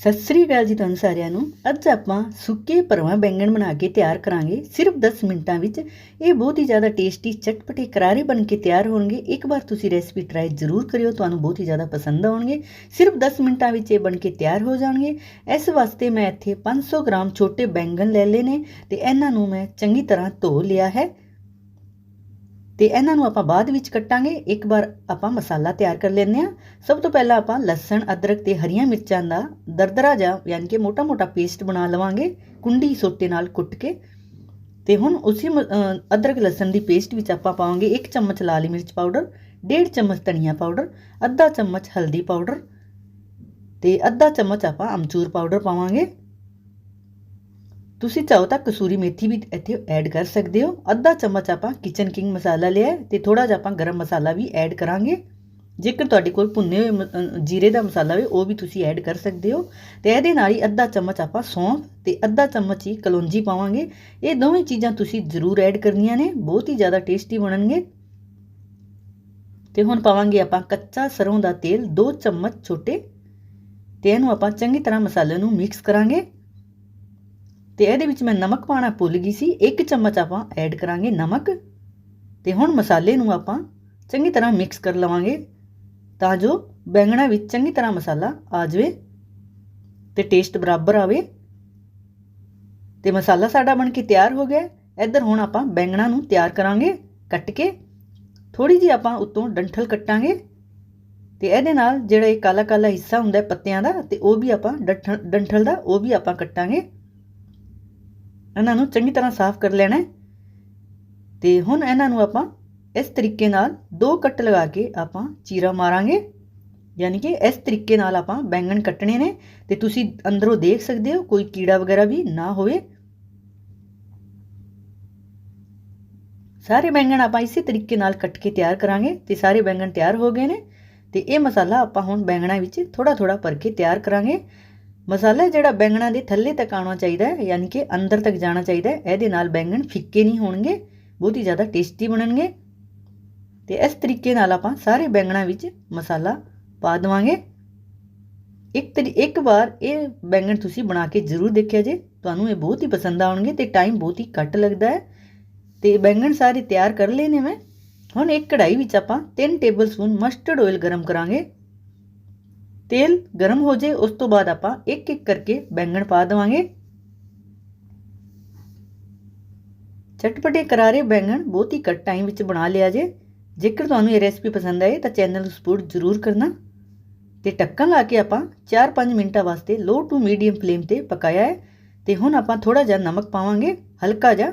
ਸਤਿ ਸ੍ਰੀ ਅਕਾਲ ਜੀ ਤੁਹਾਨੂੰ ਸਾਰਿਆਂ ਨੂੰ। ਅੱਜ ਆਪਾਂ ਸੁੱਕੇ ਭਰਵਾਂ ਬੈਂਗਣ ਬਣਾ ਕੇ ਤਿਆਰ ਕਰਾਂਗੇ। ਸਿਰਫ 10 ਮਿੰਟਾਂ ਵਿੱਚ ਇਹ ਬਹੁਤ ਹੀ ਜ਼ਿਆਦਾ ਟੇਸਟੀ ਚਟਪਟੇ, ਕਰਾਰੇ ਬਣ ਕੇ ਤਿਆਰ ਹੋਣਗੇ। ਇੱਕ ਵਾਰ ਤੁਸੀਂ ਰੈਸਪੀ ਟਰਾਈ ਜ਼ਰੂਰ ਕਰਿਓ, ਤੁਹਾਨੂੰ ਬਹੁਤ ਹੀ ਜ਼ਿਆਦਾ ਪਸੰਦ ਆਉਣਗੇ। ਸਿਰਫ 10 ਮਿੰਟਾਂ ਵਿੱਚ ਇਹ ਬਣ ਕੇ ਤਿਆਰ ਹੋ ਜਾਣਗੇ। ਇਸ ਵਾਸਤੇ ਮੈਂ ਇੱਥੇ 500 ਗ੍ਰਾਮ ਛੋਟੇ ਬੈਂਗਣ ਲੈ ਲਏ ਨੇ ਤੇ ਇਹਨਾਂ ਨੂੰ ਮੈਂ ਚੰਗੀ ਤਰ੍ਹਾਂ ਧੋ ਲਿਆ ਹੈ। ਤੇ ਇਹਨਾਂ ਨੂੰ ਆਪਾਂ ਬਾਅਦ ਵਿੱਚ ਕੱਟਾਂਗੇ। ਇੱਕ ਵਾਰ ਆਪਾਂ ਮਸਾਲਾ ਤਿਆਰ ਕਰ ਲੈਂਦੇ ਆ ਸਭ ਤੋਂ ਪਹਿਲਾਂ ਆਪਾਂ ਲਸਣ, ਅਦਰਕ ਤੇ ਹਰੀਆਂ ਮਿਰਚਾਂ ਦਾ ਦਰਦਰਾ ਜਾਂ ਯਾਨੀ ਕਿ ਮੋਟਾ-ਮੋਟਾ ਪੇਸਟ ਬਣਾ ਲਵਾਂਗੇ, ਕੁੰਡੀ ਸੋਟੇ ਨਾਲ ਕੁੱਟ ਕੇ। ਤੇ ਹੁਣ ਉਸੇ ਅਦਰਕ ਲਸਣ ਦੀ ਪੇਸਟ ਵਿੱਚ ਆਪਾਂ ਪਾਵਾਂਗੇ 1 ਚਮਚ ਲਾਲ ਮਿਰਚ ਪਾਊਡਰ 1.5 ਚਮਚ ਧਨੀਆ ਪਾਊਡਰ, ਅੱਧਾ ਚਮਚ ਹਲਦੀ ਪਾਊਡਰ ਤੇ ਅੱਧਾ ਚਮਚ ਆਪਾਂ ਅਮਚੂਰ ਪਾਊਡਰ ਪਾਵਾਂਗੇ। ਤੁਸੀਂ ਚਾਹੋ ਤਾਂ ਕਸੂਰੀ ਮੇਥੀ ਵੀ ਇੱਥੇ ਐਡ ਕਰ ਸਕਦੇ ਹੋ। ਅੱਧਾ ਚਮਚ ਆਪਾਂ ਕਿਚਨ ਕਿੰਗ ਮਸਾਲਾ ਲਿਆ ਤੇ ਥੋੜਾ ਜਿਹਾ ਆਪਾਂ ਗਰਮ ਮਸਾਲਾ ਵੀ ਐਡ ਕਰਾਂਗੇ। ਜੇਕਰ ਤੁਹਾਡੇ ਕੋਲ ਭੁੰਨੇ ਹੋਏ ਜੀਰੇ ਦਾ ਮਸਾਲਾ ਹੋਵੇ, ਉਹ ਵੀ ਤੁਸੀਂ ਐਡ ਕਰ ਸਕਦੇ ਹੋ। ਤੇ ਇਹਦੇ ਨਾਲ ਹੀ ਅੱਧਾ ਚਮਚ ਆਪਾਂ ਸੌਂਫ ਤੇ ਅੱਧਾ ਚਮਚ ਹੀ ਕਲੌਂਜੀ ਪਾਵਾਂਗੇ। ਇਹ ਦੋਵੇਂ ਚੀਜ਼ਾਂ ਤੁਸੀਂ ਜ਼ਰੂਰ ਐਡ ਕਰਨੀਆਂ ਨੇ, ਬਹੁਤ ਹੀ ਜ਼ਿਆਦਾ ਟੇਸਟੀ ਬਣਨਗੇ। ਤੇ ਹੁਣ ਪਾਵਾਂਗੇ ਆਪਾਂ ਕੱਚਾ ਸਰੋਂ ਦਾ ਤੇਲ 2 ਚਮਚ ਛੋਟੇ। ਤੇ ਇਹਨੂੰ ਆਪਾਂ ਚੰਗੀ ਤਰ੍ਹਾਂ ਮਸਾਲੇ ਨੂੰ ਮਿਕਸ ਕਰਾਂਗੇ। ਤੇ ਇਹਦੇ ਵਿੱਚ ਮੈਂ ਨਮਕ ਪਾਣਾ ਭੁੱਲ ਗਈ ਸੀ। ਇੱਕ ਚਮਚ ਆਪਾਂ ਐਡ ਕਰਾਂਗੇ ਨਮਕ ਤੇ ਹੁਣ ਮਸਾਲੇ ਨੂੰ ਆਪਾਂ ਚੰਗੀ ਤਰ੍ਹਾਂ ਮਿਕਸ ਕਰ ਲਵਾਂਗੇ ਤਾਂ ਜੋ ਬੈਂਗਣਾ ਵਿੱਚ ਚੰਗੀ ਤਰ੍ਹਾਂ ਮਸਾਲਾ ਆ ਜਾਵੇ ਤੇ ਟੇਸਟ ਬਰਾਬਰ ਆਵੇ। ਤੇ ਮਸਾਲਾ ਸਾਡਾ ਬਣ ਕੇ ਤਿਆਰ ਹੋ ਗਿਆ। ਇੱਧਰ ਹੁਣ ਆਪਾਂ ਬੈਂਗਣਾ ਨੂੰ ਤਿਆਰ ਕਰਾਂਗੇ ਕੱਟ ਕੇ। ਥੋੜੀ ਜੀ ਆਪਾਂ ਉੱਤੋਂ ਡੰਠਲ ਕੱਟਾਂਗੇ ਤੇ ਇਹਦੇ ਨਾਲ ਜਿਹੜਾ ਇਹ ਕਾਲਾ ਕਾਲਾ ਹਿੱਸਾ ਹੁੰਦਾ ਪੱਤਿਆਂ ਦਾ ਤੇ ਉਹ ਵੀ ਆਪਾਂ ਡੰਠਲ ਦਾ ਉਹ ਵੀ ਆਪਾਂ ਕੱਟਾਂਗੇ। ਇਹਨਾਂ ਨੂੰ ਚੰਗੀ ਤਰ੍ਹਾਂ ਸਾਫ਼ ਕਰ ਲੈਣਾ ਹੈ। ਤੇ ਹੁਣ ਇਹਨਾਂ ਨੂੰ ਆਪਾਂ ਇਸ ਤਰੀਕੇ ਨਾਲ ਦੋ ਕੱਟ ਲਗਾ ਕੇ ਆਪਾਂ ਚੀਰਾ ਮਾਰਾਂਗੇ। ਯਾਨੀ ਕਿ ਇਸ ਤਰੀਕੇ ਨਾਲ ਆਪਾਂ ਬੈਂਗਣ ਕੱਟਣੇ ਨੇ ਤੇ ਤੁਸੀਂ ਅੰਦਰੋਂ ਦੇਖ ਸਕਦੇ ਹੋ ਕੋਈ ਕੀੜਾ ਵਗੈਰਾ ਵੀ ਨਾ ਹੋਵੇ। ਸਾਰੇ ਬੈਂਗਣ ਆਪਾਂ ਇਸੇ ਤਰੀਕੇ ਨਾਲ ਕੱਟ ਕੇ ਤਿਆਰ ਕਰਾਂਗੇ ਤੇ ਸਾਰੇ ਬੈਂਗਣ ਤਿਆਰ ਹੋ ਗਏ ਨੇ ਤੇ ਇਹ ਮਸਾਲਾ ਆਪਾਂ ਹੁਣ ਬੈਂਗਣਾ ਵਿੱਚ ਥੋੜਾ ਥੋੜਾ ਭਰ ਕੇ ਤਿਆਰ ਕਰਾਂਗੇ। ਮਸਾਲਾ ਜਿਹੜਾ ਬੈਂਗਣਾ ਦੇ ਥੱਲੇ ਤੱਕ ਆਉਣਾ ਚਾਹੀਦਾ ਹੈ ਯਾਨੀ ਕਿ ਅੰਦਰ ਤੱਕ ਜਾਣਾ ਚਾਹੀਦਾ ਹੈ ਇਹਦੇ ਨਾਲ ਬੈਂਗਣ ਫਿੱਕੇ ਨਹੀਂ ਹੋਣਗੇ ਬਹੁਤ ਹੀ ਜ਼ਿਆਦਾ ਟੇਸਟੀ ਬਣਨਗੇ ਤੇ ਇਸ ਤਰੀਕੇ ਨਾਲ ਆਪਾਂ ਸਾਰੇ ਬੈਂਗਣਾ ਵਿੱਚ ਮਸਾਲਾ ਪਾ ਦਵਾਂਗੇ ਇੱਕ ਇੱਕ ਵਾਰ ਇਹ ਬੈਂਗਣ ਤੁਸੀਂ ਬਣਾ ਕੇ ਜ਼ਰੂਰ ਦੇਖਿਆ ਜੇ ਤੁਹਾਨੂੰ ਇਹ ਬਹੁਤ ਹੀ ਪਸੰਦ ਆਉਣਗੇ ਤੇ ਟਾਈਮ ਬਹੁਤ ਹੀ ਘੱਟ ਲੱਗਦਾ ਹੈ ਤੇ ਬੈਂਗਣ ਸਾਰੇ ਤਿਆਰ ਕਰ ਲਏ ਨੇ ਮੈਂ ਹੁਣ ਇੱਕ ਕੜਾਈ ਵਿੱਚ ਆਪਾਂ 3 ਟੇਬਲ ਸਪੂਨ ਮਸਟਰਡ ਆਇਲ ਗਰਮ ਕਰਾਂਗੇ ਤੇਲ ਗਰਮ ਹੋ ਜਾਏ, ਉਸ ਤੋਂ ਬਾਅਦ ਆਪਾਂ ਇੱਕ ਇੱਕ ਕਰਕੇ ਬੈਂਗਣ ਪਾ ਦੇਵਾਂਗੇ। ਚਟਪਟੇ ਕਰਾਰੇ ਬੈਂਗਣ ਬਹੁਤ ਹੀ ਘੱਟ ਟਾਈਮ ਵਿੱਚ ਬਣਾ ਲਿਆ ਜੇ। ਜੇਕਰ ਤੁਹਾਨੂੰ ਇਹ ਰੈਸਪੀ ਪਸੰਦ ਆਏ ਤਾਂ ਚੈਨਲ ਨੂੰ ਸਪੋਰਟ ਜ਼ਰੂਰ ਕਰਨਾ। ਤੇ ਢੱਕਣ ਲਾ ਕੇ ਆਪਾਂ 4-5 ਮਿੰਟਾਂ ਵਾਸਤੇ ਲੋ ਟੂ ਮੀਡੀਅਮ ਫਲੇਮ ਤੇ ਪਕਾਇਆ ਹੈ। ਤੇ ਹੁਣ ਆਪਾਂ ਥੋੜਾ ਜਿਹਾ ਨਮਕ ਪਾਵਾਂਗੇ, ਹਲਕਾ ਜਿਹਾ।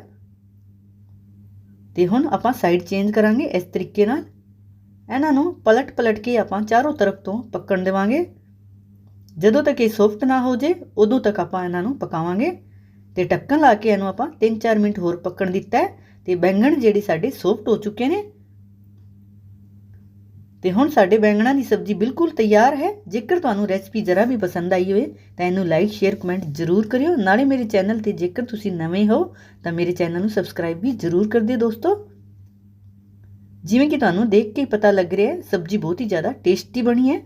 ਤੇ ਹੁਣ ਆਪਾਂ ਸਾਈਡ ਚੇਂਜ ਕਰਾਂਗੇ ਇਸ ਤਰੀਕੇ ਨਾਲ। ਇਹਨਾਂ ਨੂੰ ਪਲਟ ਪਲਟ ਕੇ ਆਪਾਂ ਚਾਰੋਂ ਤਰਫ ਤੋਂ ਪੱਕਣ ਦੇਵਾਂਗੇ। ਜਦੋਂ ਤੱਕ ਇਹ ਸੌਫਟ ਨਾ ਹੋ ਜੇ, ਉਦੋਂ ਤੱਕ ਆਪਾਂ ਇਹਨਾਂ ਨੂੰ ਪਕਾਵਾਂਗੇ ਤੇ ਢੱਕਣ ਲਾ ਕੇ ਇਹਨੂੰ ਆਪਾਂ 3-4 ਮਿੰਟ ਹੋਰ ਪੱਕਣ ਦਿੱਤਾ ਤੇ ਬੈਂਗਣ ਜਿਹੜੇ ਸਾਡੇ ਸੌਫਟ ਹੋ ਚੁੱਕੇ ਨੇ। ਤੇ ਹੁਣ ਸਾਡੇ ਬੈਂਗਣਾਂ ਦੀ ਸਬਜ਼ੀ ਬਿਲਕੁਲ ਤਿਆਰ ਹੈ। ਜੇਕਰ ਤੁਹਾਨੂੰ ਰੈਸਪੀ ਜ਼ਰਾ ਵੀ ਪਸੰਦ ਆਈ ਹੋਵੇ, ਤਾਂ ਇਹਨੂੰ ਲਾਈਕ, ਸ਼ੇਅਰ, ਕਮੈਂਟ ਜ਼ਰੂਰ ਕਰਿਓ। ਨਾਲੇ ਮੇਰੇ ਚੈਨਲ ਤੇ ਜੇਕਰ ਤੁਸੀਂ ਨਵੇਂ ਹੋ, ਤਾਂ ਮੇਰੇ ਚੈਨਲ ਨੂੰ ਸਬਸਕ੍ਰਾਈਬ ਵੀ ਜ਼ਰੂਰ ਕਰ ਦਿਓ ਦੋਸਤੋ। ਜਿਵੇਂ ਕਿ ਤੁਹਾਨੂੰ ਦੇਖ ਕੇ ਹੀ ਪਤਾ ਲੱਗ ਰਿਹਾ ਹੈ, ਸਬਜ਼ੀ ਬਹੁਤ ਹੀ ਜ਼ਿਆਦਾ ਟੇਸਟੀ ਬਣੀ ਹੈ।